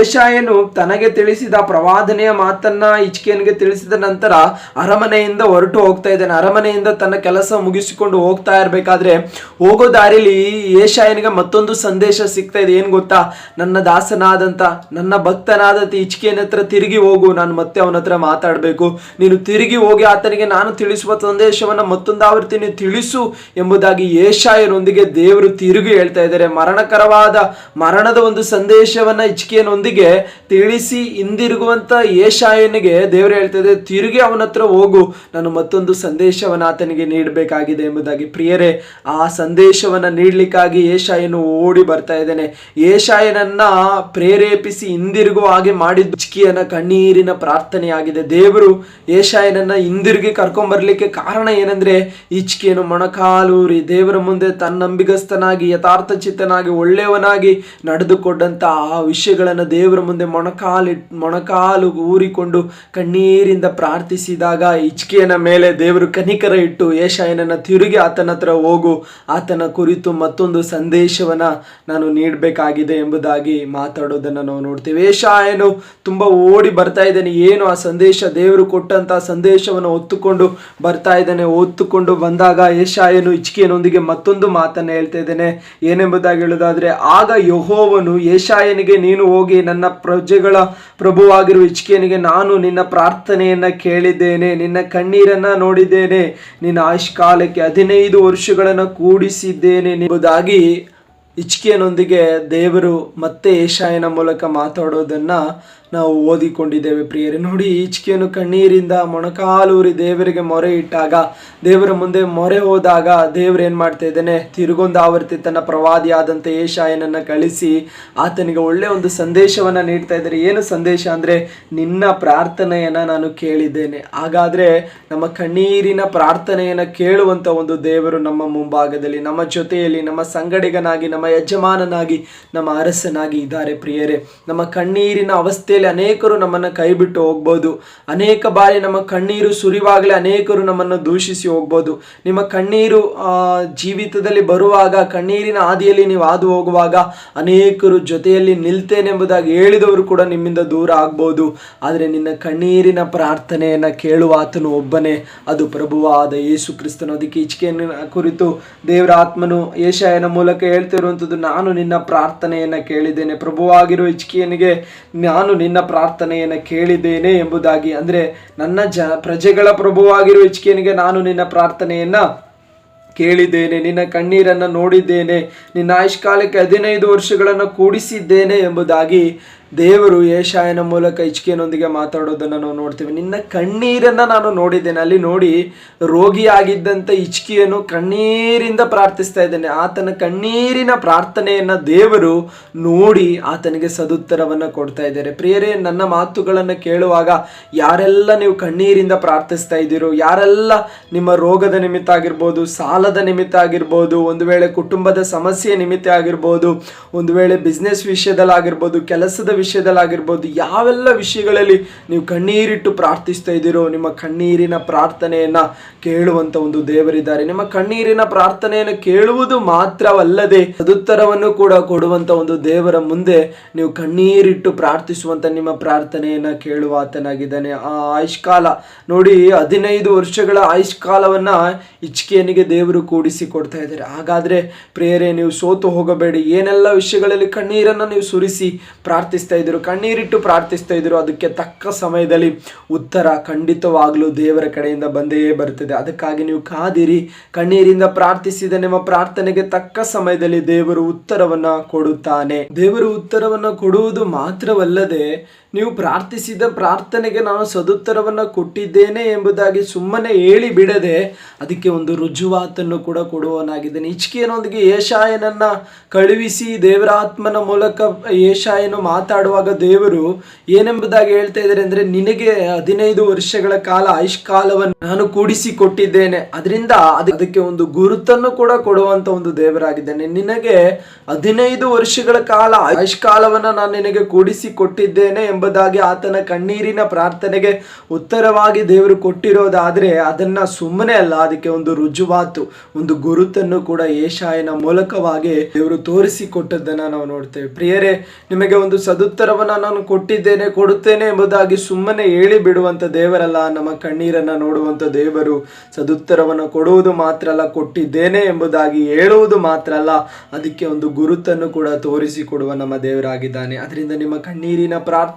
ಏಷಾಯನು ತನಗೆ ತಿಳಿಸಿದ ಪ್ರವಾದನೆಯ ಮಾತನ್ನ ಇಚ್ಕಿಯನ್ಗೆ ತಿಳಿಸಿದ ನಂತರ ಅರಮನೆಯಿಂದ ಹೊರಟು ಹೋಗ್ತಾ ಇದ್ದಾನೆ. ಅರಮನೆಯಿಂದ ತನ್ನ ಕೆಲಸ ಮುಗಿಸಿಕೊಂಡು ಹೋಗ್ತಾ ಇರಬೇಕಾದ್ರೆ, ಹೋಗೋ ದಾರಿಲಿ ಏಷಾಯನಿಗೆ ಮತ್ತೊಂದು ಸಂದೇಶ ಸಿಗ್ತಾ ಇದೆ. ಏನ್ ಗೊತ್ತಾ? ನನ್ನ ದಾಸನಾದಂತ ನನ್ನ ಭಕ್ತನಾದ ಇಚ್ಕಿಯನ ಹತ್ರ ತಿರುಗಿ ಹೋಗು, ನಾನು ಮತ್ತೆ ಅವನ ಹತ್ರ ಮಾತಾಡಬೇಕು. ನೀನು ತಿರುಗಿ ಹೋಗಿ ಆತನಿಗೆ ನಾನು ತಿಳಿಸುವ ಸಂದೇಶವನ್ನ ಮತ್ತೊಂದು ಆವೃತ್ತಿ ತಿಳಿಸು ಎಂಬುದಾಗಿ ಏಷಾಯನೊಂದಿಗೆ ದೇವರು ತಿರುಗಿ ಹೇಳ್ತಾ ಇದ್ದಾರೆ. ಮರಣಕರವಾದ ಮರಣದ ಒಂದು ಸಂದೇಶವನ್ನ ಇಚ್ಕೆಯನೊಂದಿಗೆ ತಿಳಿಸಿ ಹಿಂದಿರುಗುವಂತ ಏಷಾಯನಿಗೆ ದೇವರು ಹೇಳ್ತಾ ಇದೆ ತಿರುಗಿ ಅವನ ಹತ್ರ ಹೋಗು, ನಾನು ಮತ್ತೊಂದು ಸಂದೇಶವನ್ನ ಆತನಿಗೆ ನೀಡಬೇಕಾಗಿದೆ ಎಂಬುದಾಗಿ. ಪ್ರಿಯರೇ, ಆ ಸಂದೇಶವನ್ನ ನೀಡಲಿಕ್ಕಾಗಿ ಏಷಾಯನು ಓಡಿ ಬರ್ತಾ ಇದ್ದೇನೆ. ಏಷಾಯನನ್ನ ಪ್ರೇರೇಪಿಸಿ ಹಿಂದಿರುಗುವ ಹಾಗೆ ಮಾಡಿದ ಚಿಕಿಯನ ಕಣ್ಣೀರಿನ ಪ್ರಾರ್ಥನೆಯಾಗಿದೆ. ದೇವರು ಏಷಾಯನನ್ನ ಹಿಂದಿರುಗಿ ಕರ್ಕೊಂಡ್ ಬರ್ಲಿಕ್ಕೆ ಕಾರಣ ಏನಂದ್ರೆ ಇಚ್ಕಿಯನು ಮೊಣಕಾಲೂರಿ ದೇವರ ಮುಂದೆ ತನ್ನ ನಂಬಿಗಸ್ತನಾಗಿ ಯಥಾರ್ಥ ಚಿತ್ತನಾಗಿ ಒಳ್ಳೆಯವನಾಗಿ ನಡೆದುಕೊಂಡಂತ ಆ ವಿಷಯಗಳನ್ನು ದೇವರ ಮುಂದೆ ಮೊಣಕಾಲಿ, ಮೊಣಕಾಲು ಊರಿಕೊಂಡು ಕಣ್ಣೀರಿಂದ ಪ್ರಾರ್ಥಿಸಿದಾಗ ಇಚ್ಕಿಯನ ಮೇಲೆ ದೇವರು ಕನಿಕರ ಇಟ್ಟು ಏಷಾಯನನ್ನ ತಿರುಗಿ ಆತನ ಹತ್ರ ಹೋಗು. ಆತನ ಕುರಿತು ಮತ್ತೊಂದು ಸಂದೇಶವನ್ನ ನಾನು ನೀಡಬೇಕಾಗಿದೆ ಎಂಬುದಾಗಿ ಮಾತಾಡೋದನ್ನು ನಾವು ನೋಡ್ತೀವಿ. ಏಷಾಯನು ತುಂಬ ಓಡಿ ಬರ್ತಾ ಇದ್ದಾನೆ. ಏನು ಆ ಸಂದೇಶ ದೇವರು ಕೊಟ್ಟಂತ ಸಂದೇಶವನ್ನು ಒತ್ತುಕೊಂಡು ಬರ್ತಾ ಇದ್ದಾನೆ. ಒತ್ತುಕೊಂಡು ಬಂದಾಗ ಏಷಾಯನು ಇಚ್ಕಿಯನೊಂದಿಗೆ ಮತ್ತೊಂದು ಮಾತನ್ನು ಹೇಳ್ತಾ ಇದ್ದೇನೆ. ಏನೆಂಬುದಾಗಿ ಹೇಳೋದಾದ್ರೆ ಆಗ ಯಹೋವನು ಏಷಾಯನಿಗೆ ನೀನು ಹೋಗಿ ನನ್ನ ಪ್ರಜೆಗಳ ಪ್ರಭುವಾಗಿರುವ ಇಚ್ಕಿಯನಿಗೆ ನಾನು ನಿನ್ನ ಪ್ರಾರ್ಥನೆಯನ್ನ ಕೇಳಿದ್ದೇನೆ. ನಿನ್ನ ಕಣ್ಣೀರನ್ನ ನೋಡಿದ್ದೇನೆ. ನಿನ್ನ ಆಯುಷ್ಕಾಲಕ್ಕೆ ಹದಿನೈದು ವರ್ಷಗಳನ್ನು ಕೂಡಿಸಿದ್ದೇನೆ. ಎಂಬುದಾಗಿ ಇಚ್ಕಿಯನೊಂದಿಗೆ ದೇವರು ಮತ್ತೆ ಏಷಾಯನ ಮೂಲಕ ಮಾತಾಡೋದನ್ನ ನಾವು ಓದಿಕೊಂಡಿದ್ದೇವೆ ಪ್ರಿಯರೇ. ನೋಡಿ, ಈಚಿಕೆಯನ್ನು ಕಣ್ಣೀರಿಂದ ಮೊಣಕಾಲೂರಿ ದೇವರಿಗೆ ಮೊರೆ ಇಟ್ಟಾಗ, ದೇವರ ಮುಂದೆ ಮೊರೆ ಹೋದಾಗ ದೇವರು ಏನು ಮಾಡ್ತಾ ಇದ್ದಾನೆ? ತಿರುಗೊಂದು ಆವರ್ತಿ ತನ್ನ ಪ್ರವಾದಿಯಾದಂಥ ಏಷಾಯನನ್ನು ಕಳಿಸಿ ಆತನಿಗೆ ಒಳ್ಳೆಯ ಒಂದು ಸಂದೇಶವನ್ನು ನೀಡ್ತಾ ಇದ್ದಾರೆ. ಏನು ಸಂದೇಶ ಅಂದರೆ, ನಿನ್ನ ಪ್ರಾರ್ಥನೆಯನ್ನು ನಾನು ಕೇಳಿದ್ದೇನೆ. ಹಾಗಾದರೆ ನಮ್ಮ ಕಣ್ಣೀರಿನ ಪ್ರಾರ್ಥನೆಯನ್ನು ಕೇಳುವಂಥ ಒಂದು ದೇವರು ನಮ್ಮ ಮುಂಭಾಗದಲ್ಲಿ, ನಮ್ಮ ಜೊತೆಯಲ್ಲಿ ನಮ್ಮ ಸಂಗಡಿಗನಾಗಿ, ನಮ್ಮ ಯಜಮಾನನಾಗಿ, ನಮ್ಮ ಅರಸನಾಗಿ ಇದ್ದಾರೆ ಪ್ರಿಯರೇ. ನಮ್ಮ ಕಣ್ಣೀರಿನ ಅವಸ್ಥೆಯಲ್ಲಿ ಅನೇಕರು ನಮ್ಮನ್ನು ಕೈ ಬಿಟ್ಟು ಹೋಗ್ಬೋದು. ಅನೇಕ ಬಾರಿ ನಮ್ಮ ಕಣ್ಣೀರು ಸುರಿವಾಗಲೇ ಅನೇಕರು ನಮ್ಮನ್ನು ದೂಷಿಸಿ ಹೋಗ್ಬೋದು. ನಿಮ್ಮ ಕಣ್ಣೀರು ಜೀವಿತದಲ್ಲಿ ಬರುವಾಗ, ಕಣ್ಣೀರಿನ ಹಾದಿಯಲ್ಲಿ ನೀವು ಹಾದು ಹೋಗುವಾಗ ಅನೇಕರು ಜೊತೆಯಲ್ಲಿ ನಿಲ್ತೇನೆಂಬುದಾಗಿ ಹೇಳಿದವರು ಕೂಡ ನಿಮ್ಮಿಂದ ದೂರ ಆಗ್ಬೋದು. ಆದರೆ ನಿನ್ನ ಕಣ್ಣೀರಿನ ಪ್ರಾರ್ಥನೆಯನ್ನು ಕೇಳುವ ಆತನು ಒಬ್ಬನೇ. ಅದು ಪ್ರಭುವಾದ ಯೇಸು ಕ್ರಿಸ್ತನು ಅದಕ್ಕೆ ಇಚ್ಕೆಯನ್ನು ಕುರಿತು ದೇವರ ಆತ್ಮನು ಏಷಾಯನ ಮೂಲಕ ಹೇಳ್ತಿರುವಂಥದ್ದು, ನಾನು ನಿನ್ನ ಪ್ರಾರ್ಥನೆಯನ್ನು ಕೇಳಿದ್ದೇನೆ. ಪ್ರಭುವಾಗಿರುವ ಇಚ್ಕಿಯನಿಗೆ ನಾನು ನಿನ್ನ ಪ್ರಾರ್ಥನೆಯನ್ನು ಕೇಳಿದ್ದೇನೆ ಎಂಬುದಾಗಿ. ಅಂದರೆ ನನ್ನ ಜ ಪ್ರಜೆಗಳ ಪ್ರಭುವಾಗಿರುವ ಇಚ್ಕಿಯನಿಗೆ ನಾನು ನಿನ್ನ ಪ್ರಾರ್ಥನೆಯನ್ನ ಕೇಳಿದ್ದೇನೆ, ನಿನ್ನ ಕಣ್ಣೀರನ್ನು ನೋಡಿದ್ದೇನೆ, ನಿನ್ನ ಆಯುಷ್ಕಾಲಕ್ಕೆ ಹದಿನೈದು ವರ್ಷಗಳನ್ನು ಕೂಡಿಸಿದ್ದೇನೆ ಎಂಬುದಾಗಿ ದೇವರು ಏಷಾಯನ ಮೂಲಕ ಇಚ್ಕೆಯನೊಂದಿಗೆ ಮಾತಾಡೋದನ್ನು ನಾವು ನೋಡ್ತೀವಿ. ನಿನ್ನ ಕಣ್ಣೀರನ್ನು ನಾನು ನೋಡಿದ್ದೇನೆ. ಅಲ್ಲಿ ನೋಡಿ ರೋಗಿಯಾಗಿದ್ದಂಥ ಇಚ್ಕಿಯನ್ನು ಕಣ್ಣೀರಿಂದ ಪ್ರಾರ್ಥಿಸ್ತಾ ಇದ್ದೇನೆ. ಆತನ ಕಣ್ಣೀರಿನ ಪ್ರಾರ್ಥನೆಯನ್ನು ದೇವರು ನೋಡಿ ಆತನಿಗೆ ಸದುತ್ತರವನ್ನು ಕೊಡ್ತಾ ಇದ್ದಾರೆ. ಪ್ರಿಯರೇ, ನನ್ನ ಮಾತುಗಳನ್ನು ಕೇಳುವಾಗ ಯಾರೆಲ್ಲ ನೀವು ಕಣ್ಣೀರಿಂದ ಪ್ರಾರ್ಥಿಸ್ತಾ ಇದ್ದೀರೋ, ಯಾರೆಲ್ಲ ನಿಮ್ಮ ರೋಗದ ನಿಮಿತ್ತ ಆಗಿರ್ಬೋದು, ಸಾಲದ ನಿಮಿತ್ತ ಆಗಿರ್ಬೋದು, ಒಂದು ವೇಳೆ ಕುಟುಂಬದ ಸಮಸ್ಯೆ ನಿಮಿತ್ತ ಆಗಿರ್ಬೋದು, ಒಂದು ವೇಳೆ ಬಿಸ್ನೆಸ್ ವಿಷಯದಲ್ಲಾಗಿರ್ಬೋದು, ಕೆಲಸದ ವಿಷಯದಲ್ಲಾಗಿರ್ಬೋದು, ಯಾವೆಲ್ಲ ವಿಷಯಗಳಲ್ಲಿ ನೀವು ಕಣ್ಣೀರಿಟ್ಟು ಪ್ರಾರ್ಥಿಸ್ತಾ ಇದ್ದೀರೋ, ನಿಮ್ಮ ಕಣ್ಣೀರಿನ ಪ್ರಾರ್ಥನೆಯನ್ನ ಕೇಳುವಂತ ಒಂದು ದೇವರಿದ್ದಾರೆ. ನಿಮ್ಮ ಕಣ್ಣೀರಿನ ಪ್ರಾರ್ಥನೆಯನ್ನು ಕೇಳುವುದು ಮಾತ್ರವಲ್ಲದೆ ಸದುತ್ತರವನ್ನು ಕೂಡ ಕೊಡುವಂಥ ಒಂದು ದೇವರ ಮುಂದೆ ನೀವು ಕಣ್ಣೀರಿಟ್ಟು ಪ್ರಾರ್ಥಿಸುವಂತ ನಿಮ್ಮ ಪ್ರಾರ್ಥನೆಯನ್ನ ಕೇಳುವ ಆತನಾಗಿದ್ದಾನೆ. ಆ ಆಯುಷ್ಕಾಲ, ನೋಡಿ, ಹದಿನೈದು ವರ್ಷಗಳ ಆಯುಷ್ಕಾಲವನ್ನ ಇಚ್ಕೆಯನಿಗೆ ದೇವರು ಕೂಡಿಸಿ ಕೊಡ್ತಾ ಇದ್ದಾರೆ. ಹಾಗಾದ್ರೆ ಪ್ರೇರೆ ನೀವು ಸೋತು ಹೋಗಬೇಡಿ. ಏನೆಲ್ಲ ವಿಷಯಗಳಲ್ಲಿ ಕಣ್ಣೀರನ್ನ ನೀವು ಸುರಿಸಿ ಪ್ರಾರ್ಥಿಸ್ತಾ ಇದ್ರು, ಕಣ್ಣೀರಿಟ್ಟು ಪ್ರಾರ್ಥಿಸ್ತಾ ಇದ್ರು, ಅದಕ್ಕೆ ತಕ್ಕ ಸಮಯದಲ್ಲಿ ಉತ್ತರ ಖಂಡಿತವಾಗಲೂ ದೇವರ ಕಡೆಯಿಂದ ಬಂದೇ ಬರುತ್ತದೆ. ಅದಕ್ಕಾಗಿ ನೀವು ಕಾದಿರಿ, ಕಣ್ಣೀರಿಂದ ಪ್ರಾರ್ಥಿಸಿದ ನಿಮ್ಮ ಪ್ರಾರ್ಥನೆಗೆ ತಕ್ಕ ಸಮಯದಲ್ಲಿ ದೇವರು ಉತ್ತರವನ್ನ ಕೊಡುತ್ತಾನೆ. ದೇವರು ಉತ್ತರವನ್ನ ಕೊಡುವುದು ಮಾತ್ರವಲ್ಲದೆ ನೀವು ಪ್ರಾರ್ಥಿಸಿದ ಪ್ರಾರ್ಥನೆಗೆ ನಾನು ಸದುತ್ತರವನ್ನು ಕೊಟ್ಟಿದ್ದೇನೆ ಎಂಬುದಾಗಿ ಸುಮ್ಮನೆ ಹೇಳಿ ಬಿಡದೆ ಅದಕ್ಕೆ ಒಂದು ರುಜುವಾತನ್ನು ಕೂಡ ಕೊಡುವವನಾಗಿದ್ದೇನೆ. ಇಚ್ಕಿಯನೊಂದಿಗೆ ಏಷಾಯನನ್ನು ಕಳುಹಿಸಿ ದೇವರಾತ್ಮನ ಮೂಲಕ ಏಷಾಯನು ಮಾತಾಡುವಾಗ ದೇವರು ಏನೆಂಬುದಾಗಿ ಹೇಳ್ತಾ ಇದ್ದಾರೆ ಅಂದ್ರೆ, ನಿನಗೆ ಹದಿನೈದು ವರ್ಷಗಳ ಕಾಲ ಆಯುಷ್ಕಾಲವನ್ನು ನಾನು ಕೂಡಿಸಿ ಕೊಟ್ಟಿದ್ದೇನೆ ಅದರಿಂದ ಅದಕ್ಕೆ ಒಂದು ಗುರುತನ್ನು ಕೂಡ ಕೊಡುವಂಥ ಒಂದು ದೇವರಾಗಿದ್ದೇನೆ. ನಿನಗೆ ಹದಿನೈದು ವರ್ಷಗಳ ಕಾಲ ಆಯುಷ್ಕಾಲವನ್ನು ನಾನು ನಿನಗೆ ಕೂಡಿಸಿ ಕೊಟ್ಟಿದ್ದೇನೆ ಎಂಬುದಾಗಿ ಆತನ ಕಣ್ಣೀರಿನ ಪ್ರಾರ್ಥನೆಗೆ ಉತ್ತರವಾಗಿ ದೇವರು ಕೊಟ್ಟಿರೋದಾದ್ರೆ ಅದನ್ನ ಸುಮ್ಮನೆ ಅಲ್ಲ, ಅದಕ್ಕೆ ಒಂದು ರುಜುವಾತು, ಒಂದು ಗುರುತನ್ನು ಕೂಡ ಏಷಾಯನ ಮೂಲಕವಾಗಿ ದೇವರು ತೋರಿಸಿಕೊಟ್ಟದ್ದನ್ನ ನಾವು ನೋಡ್ತೇವೆ. ಪ್ರಿಯರೇ, ನಿಮಗೆ ಒಂದು ಸದುತ್ತರವನ್ನ ನಾನು ಕೊಟ್ಟಿದ್ದೇನೆ, ಕೊಡುತ್ತೇನೆ ಎಂಬುದಾಗಿ ಸುಮ್ಮನೆ ಹೇಳಿ ಬಿಡುವಂತ ದೇವರಲ್ಲ, ನಮ್ಮ ಕಣ್ಣೀರನ್ನ ನೋಡುವಂತ ದೇವರು ಸದುತ್ತರವನ್ನು ಕೊಡುವುದು ಮಾತ್ರ ಅಲ್ಲ, ಕೊಟ್ಟಿದ್ದೇನೆ ಎಂಬುದಾಗಿ ಹೇಳುವುದು ಮಾತ್ರ ಅಲ್ಲ, ಅದಕ್ಕೆ ಒಂದು ಗುರುತನ್ನು ಕೂಡ ತೋರಿಸಿಕೊಡುವ ನಮ್ಮ ದೇವರಾಗಿದ್ದಾನೆ. ಅದರಿಂದ ನಿಮ್ಮ ಕಣ್ಣೀರಿನ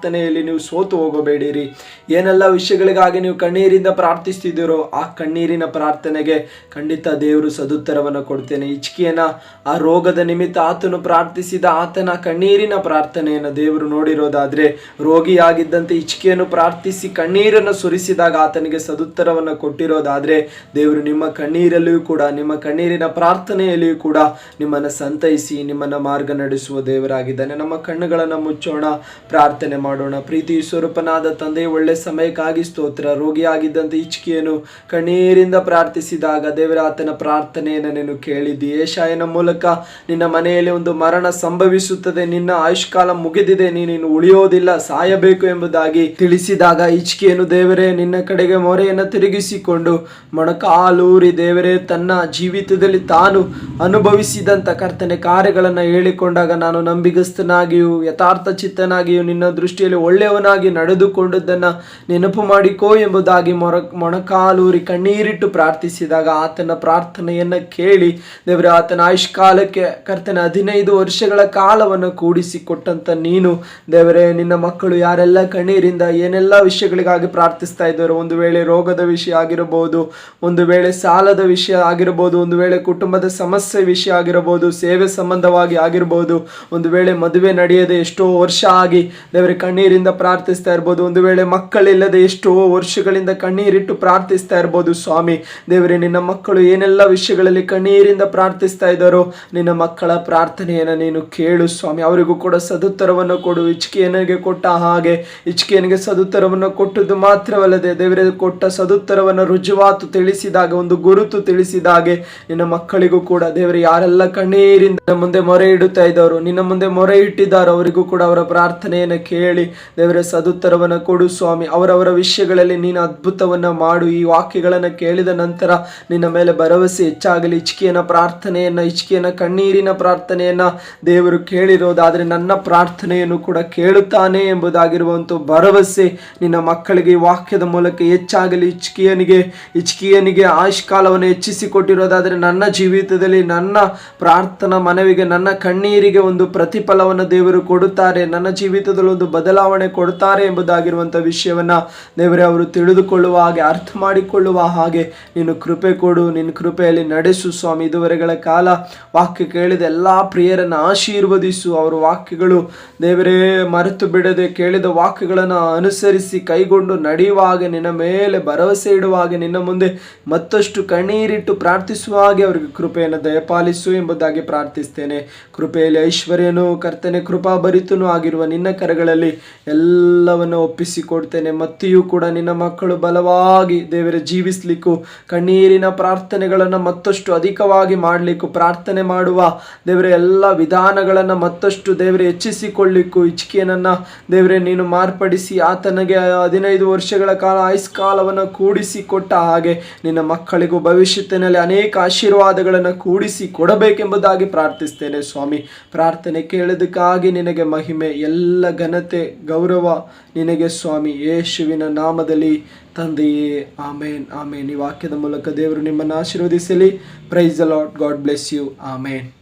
ಪ್ರಾರ್ಥನೆಯಲ್ಲಿ ನೀವು ಸೋತು ಹೋಗಬೇಡಿರಿ. ಏನೆಲ್ಲ ವಿಷಯಗಳಿಗಾಗಿ ನೀವು ಕಣ್ಣೀರಿಂದ ಪ್ರಾರ್ಥಿಸ್ತಿದ್ದೀರೋ ಆ ಕಣ್ಣೀರಿನ ಪ್ರಾರ್ಥನೆಗೆ ಖಂಡಿತ ದೇವರು ಸದುತ್ತರವನ್ನು ಕೊಡ್ತೇನೆ. ಇಚ್ಕಿಯನ ಆ ರೋಗದ ನಿಮಿತ್ತ ಆತನು ಪ್ರಾರ್ಥಿಸಿದ ಆತನ ಕಣ್ಣೀರಿನ ಪ್ರಾರ್ಥನೆಯನ್ನು ದೇವರು ನೋಡಿರೋದಾದರೆ, ರೋಗಿಯಾಗಿದ್ದಂತೆ ಇಚ್ಕಿಯನ್ನು ಪ್ರಾರ್ಥಿಸಿ ಕಣ್ಣೀರನ್ನು ಸುರಿಸಿದಾಗ ಆತನಿಗೆ ಸದುತ್ತರವನ್ನು ಕೊಟ್ಟಿರೋದಾದ್ರೆ, ದೇವರು ನಿಮ್ಮ ಕಣ್ಣೀರಲ್ಲಿಯೂ ಕೂಡ, ನಿಮ್ಮ ಕಣ್ಣೀರಿನ ಪ್ರಾರ್ಥನೆಯಲ್ಲಿಯೂ ಕೂಡ ನಿಮ್ಮನ್ನು ಸಂತೈಸಿ, ನಿಮ್ಮನ್ನ ಮಾರ್ಗ ನಡೆಸುವ ದೇವರಾಗಿದ್ದಾನೆ. ನಮ್ಮ ಕಣ್ಣುಗಳನ್ನು ಮುಚ್ಚೋಣ. ಪ್ರಾರ್ಥನೆ ಮಾಡೋಣ. ಪ್ರೀತಿ ಸ್ವರೂಪನಾದ ತಂದೆ, ಒಳ್ಳೆ ಸಮಯಕ್ಕಾಗಿ ಸ್ತೋತ್ರ. ರೋಗಿಯಾಗಿದ್ದಂತೆ ಇಚ್ಕಿಯನ್ನು ಕಣ್ಣೀರಿಂದ ಪ್ರಾರ್ಥಿಸಿದಾಗ ದೇವರ, ಆತನ ಪ್ರಾರ್ಥನೆಯನ್ನು ನೀನು ಕೇಳಿದ್ದಿ. ಏಷಾಯನ ಮೂಲಕ ನಿನ್ನ ಮನೆಯಲ್ಲಿ ಒಂದು ಮರಣ ಸಂಭವಿಸುತ್ತದೆ. ನಿನ್ನ ಆಯುಷ್ಕಾಲ ಮುಗಿದಿದೆ. ನೀನು ಉಳಿಯೋದಿಲ್ಲ. ಸಾಯಬೇಕು ಎಂಬುದಾಗಿ ತಿಳಿಸಿದಾಗ ಇಚ್ಕಿಯನ್ನು ದೇವರೇ, ನಿನ್ನ ಕಡೆಗೆ ಮೊರೆಯನ್ನು ತಿರುಗಿಸಿಕೊಂಡು ಮೊಣಕಾಲೂರಿ ದೇವರೇ, ತನ್ನ ಜೀವಿತದಲ್ಲಿ ತಾನು ಅನುಭವಿಸಿದಂತ ಕರ್ತನೆ ಕಾರ್ಯಗಳನ್ನು ಹೇಳಿಕೊಂಡಾಗ ನಾನು ನಂಬಿಗಸ್ತನಾಗಿಯೂ ಯಥಾರ್ಥ ಚಿತ್ತನಾಗಿಯೂ ನಿನ್ನ ದೃಷ್ಟಿಯಲ್ಲಿ ಒಳ್ಳೆಯವನಾಗಿ ನಡೆದುಕೊಂಡದ್ದನ್ನ ನೆನಪು ಮಾಡಿಕೋ ಎಂಬುದಾಗಿ ಮೊರ, ಮೊಣಕಾಲೂರಿ ಕಣ್ಣೀರಿಟ್ಟು ಪ್ರಾರ್ಥಿಸಿದಾಗ ಆತನ ಪ್ರಾರ್ಥನೆಯನ್ನ ಕೇಳಿ, ದೇವರ, ಆತನ ಆಯುಷ್ಕಾಲಕ್ಕೆ ಕರ್ತನ ಹದಿನೈದು ವರ್ಷಗಳ ಕಾಲವನ್ನು ಕೂಡಿಸಿಕೊಟ್ಟಂತ ನೀನು, ದೇವರೇ, ನಿನ್ನ ಮಕ್ಕಳು ಯಾರೆಲ್ಲ ಕಣ್ಣೀರಿಂದ ಏನೆಲ್ಲ ವಿಷಯಗಳಿಗಾಗಿ ಪ್ರಾರ್ಥಿಸ್ತಾ ಇದ್ದಾರೆ, ಒಂದು ವೇಳೆ ರೋಗದ ವಿಷಯ ಆಗಿರಬಹುದು, ಒಂದು ವೇಳೆ ಸಾಲದ ವಿಷಯ ಆಗಿರಬಹುದು, ಒಂದು ವೇಳೆ ಕುಟುಂಬದ ಸಮಸ್ಯೆ ವಿಷಯ ಆಗಿರಬಹುದು, ಸೇವೆ ಸಂಬಂಧವಾಗಿ ಆಗಿರಬಹುದು, ಒಂದು ವೇಳೆ ಮದುವೆ ನಡೆಯದೆ ಎಷ್ಟೋ ವರ್ಷ ಆಗಿ, ದೇವರ ಕಣ್ಣೀರಿಂದ ಪ್ರಾರ್ಥಿಸ್ತಾ ಇರ್ಬೋದು. ಒಂದು ವೇಳೆ ಮಕ್ಕಳಿಲ್ಲದೆ ಎಷ್ಟೋ ವರ್ಷಗಳಿಂದ ಕಣ್ಣೀರಿಟ್ಟು ಪ್ರಾರ್ಥಿಸ್ತಾ ಇರ್ಬೋದು. ಸ್ವಾಮಿ, ದೇವರೇ, ನಿನ್ನ ಮಕ್ಕಳು ಏನೆಲ್ಲ ವಿಷಯಗಳಲ್ಲಿ ಕಣ್ಣೀರಿಂದ ಪ್ರಾರ್ಥಿಸ್ತಾ ಇದ್ದಾರೋ, ನಿನ್ನ ಮಕ್ಕಳ ಪ್ರಾರ್ಥನೆಯನ್ನು ನೀನು ಕೇಳು ಸ್ವಾಮಿ. ಅವರಿಗೂ ಕೂಡ ಸದುತ್ತರವನ್ನು ಕೊಡು. ಇಚ್ಕೆಯನಿಗೆ ಕೊಟ್ಟ ಹಾಗೆ ಇಚ್ಕೆಯನಿಗೆ ಸದುತ್ತರವನ್ನು ಕೊಟ್ಟದ್ದು ಮಾತ್ರವಲ್ಲದೆ ದೇವರೇ, ಕೊಟ್ಟ ಸದುತ್ತರವನ್ನು ರುಜುವಾತು ತಿಳಿಸಿದಾಗ, ಒಂದು ಗುರುತು ತಿಳಿಸಿದಾಗೆ ನಿನ್ನ ಮಕ್ಕಳಿಗೂ ಕೂಡ ದೇವರು, ಯಾರೆಲ್ಲ ಕಣ್ಣೀರಿಂದ ಮುಂದೆ ಮೊರೆ ಇಡುತ್ತಾ ಇದ್ದವರು ನಿನ್ನ ಮುಂದೆ ಮೊರೆ ಇಟ್ಟಿದ್ದಾರೋ, ಅವರಿಗೂ ಕೂಡ ಅವರ ಪ್ರಾರ್ಥನೆಯನ್ನು ಕೇಳಿ ದೇವರ, ಸದುತ್ತರವನ್ನು ಕೊಡು ಸ್ವಾಮಿ. ಅವರವರ ವಿಷಯಗಳಲ್ಲಿ ನೀನು ಅದ್ಭುತವನ್ನ ಮಾಡು. ಈ ವಾಕ್ಯಗಳನ್ನು ಕೇಳಿದ ನಂತರ ನಿನ್ನ ಮೇಲೆ ಭರವಸೆ ಹೆಚ್ಚಾಗಲಿ. ಇಚ್ಕಿಯನ ಪ್ರಾರ್ಥನೆಯನ್ನ ಇಚ್ಕಿಯನ ಕಣ್ಣೀರಿನ ಪ್ರಾರ್ಥನೆಯನ್ನ ದೇವರು ಕೇಳಿರೋದಾದ್ರೆ ನನ್ನ ಪ್ರಾರ್ಥನೆಯನ್ನು ಕೂಡ ಕೇಳುತ್ತಾನೆ ಎಂಬುದಾಗಿರುವಂಥ ಭರವಸೆ ನಿನ್ನ ಮಕ್ಕಳಿಗೆ ವಾಕ್ಯದ ಮೂಲಕ ಹೆಚ್ಚಾಗಲಿ. ಇಚ್ಕಿಯನಿಗೆ ಇಚ್ಕಿಯನಿಗೆ ಆಯುಷ್ಕಾಲವನ್ನು ಹೆಚ್ಚಿಸಿ ಕೊಟ್ಟಿರೋದಾದ್ರೆ ನನ್ನ ಜೀವಿತದಲ್ಲಿ ನನ್ನ ಪ್ರಾರ್ಥನಾ ಮನವಿಗೆ, ನನ್ನ ಕಣ್ಣೀರಿಗೆ ಒಂದು ಪ್ರತಿಫಲವನ್ನು ದೇವರು ಕೊಡುತ್ತಾರೆ. ನನ್ನ ಜೀವಿತದಲ್ಲಿ ಒಂದು ಬದಲಾವಣೆ ಕೊಡ್ತಾರೆ ಎಂಬುದಾಗಿರುವಂಥ ವಿಷಯವನ್ನು ದೇವರೇ ಅವರು ತಿಳಿದುಕೊಳ್ಳುವ ಹಾಗೆ, ಅರ್ಥ ಮಾಡಿಕೊಳ್ಳುವ ಹಾಗೆ ನೀನು ಕೃಪೆ ಕೊಡು, ನಿನ್ನ ಕೃಪೆಯಲ್ಲಿ ನಡೆಸು ಸ್ವಾಮಿ. ಇದುವರೆಗಳ ಕಾಲ ವಾಕ್ಯ ಕೇಳಿದ ಎಲ್ಲ ಪ್ರಿಯರನ್ನು ಆಶೀರ್ವದಿಸು. ಅವರ ವಾಕ್ಯಗಳು ದೇವರೇ ಮರೆತು ಬಿಡದೆ ಕೇಳಿದ ವಾಕ್ಯಗಳನ್ನು ಅನುಸರಿಸಿ ಕೈಗೊಂಡು ನಡೆಯುವ ಹಾಗೆ, ನಿನ್ನ ಮೇಲೆ ಭರವಸೆ ಇಡುವ ಹಾಗೆ, ನಿನ್ನ ಮುಂದೆ ಮತ್ತಷ್ಟು ಕಣ್ಣೀರಿಟ್ಟು ಪ್ರಾರ್ಥಿಸುವ ಹಾಗೆ ಅವರಿಗೆ ಕೃಪೆಯನ್ನು ದಯಪಾಲಿಸು ಎಂಬುದಾಗಿ ಪ್ರಾರ್ಥಿಸ್ತೇನೆ. ಕೃಪೆಯಲ್ಲಿ ಐಶ್ವರ್ಯನು, ಕರ್ತನೆ ಕೃಪಾ ಭರಿತನೂ ಆಗಿರುವ ನಿನ್ನ ಕರಗಳಲ್ಲಿ ಎಲ್ಲವನ್ನು ಒಪ್ಪಿಸಿಕೊಡ್ತೇನೆ. ಮತ್ತೆಯೂ ಕೂಡ ನಿನ್ನ ಮಕ್ಕಳು ಬಲವಾಗಿ ದೇವರ ಜೀವಿಸ್ಲಿಕ್ಕೂ, ಕಣ್ಣೀರಿನ ಪ್ರಾರ್ಥನೆಗಳನ್ನು ಮತ್ತಷ್ಟು ಅಧಿಕವಾಗಿ ಮಾಡಲಿಕ್ಕೂ, ಪ್ರಾರ್ಥನೆ ಮಾಡುವ ದೇವರ ಎಲ್ಲ ವಿಧಾನಗಳನ್ನು ಮತ್ತಷ್ಟು ದೇವರ ಹೆಚ್ಚಿಸಿಕೊಳ್ಳಿಕ್ಕೂ. ಇಚ್ಕೆಯನ್ನು ದೇವರೇ, ನೀನು ಮಾರ್ಪಡಿಸಿ ಆತನಿಗೆ ಹದಿನೈದು ವರ್ಷಗಳ ಕಾಲ ಆಯುಷ್ಕಾಲವನ್ನು ಕೂಡಿಸಿ ಕೊಟ್ಟ ಹಾಗೆ ನಿನ್ನ ಮಕ್ಕಳಿಗೂ ಭವಿಷ್ಯತ್ತಿನಲ್ಲಿ ಅನೇಕ ಆಶೀರ್ವಾದಗಳನ್ನು ಕೂಡಿಸಿ ಕೊಡಬೇಕೆಂಬುದಾಗಿ ಪ್ರಾರ್ಥಿಸ್ತೇನೆ ಸ್ವಾಮಿ. ಪ್ರಾರ್ಥನೆ ಕೇಳೋದಕ್ಕಾಗಿ ನಿನಗೆ ಮಹಿಮೆ, ಎಲ್ಲ ಘನತೆ ಗೌರವ ನಿನಗೆ ಸ್ವಾಮಿ, ಯೇಸುವಿನ ನಾಮದಲ್ಲಿ ತಂದೆಯೇ. ಆಮೇನ್ ಆಮೇನ್. ಈ ವಾಕ್ಯದ ಮೂಲಕ ದೇವರು ನಿಮ್ಮನ್ನು ಆಶೀರ್ವದಿಸಲಿ. Praise lord god bless you amen.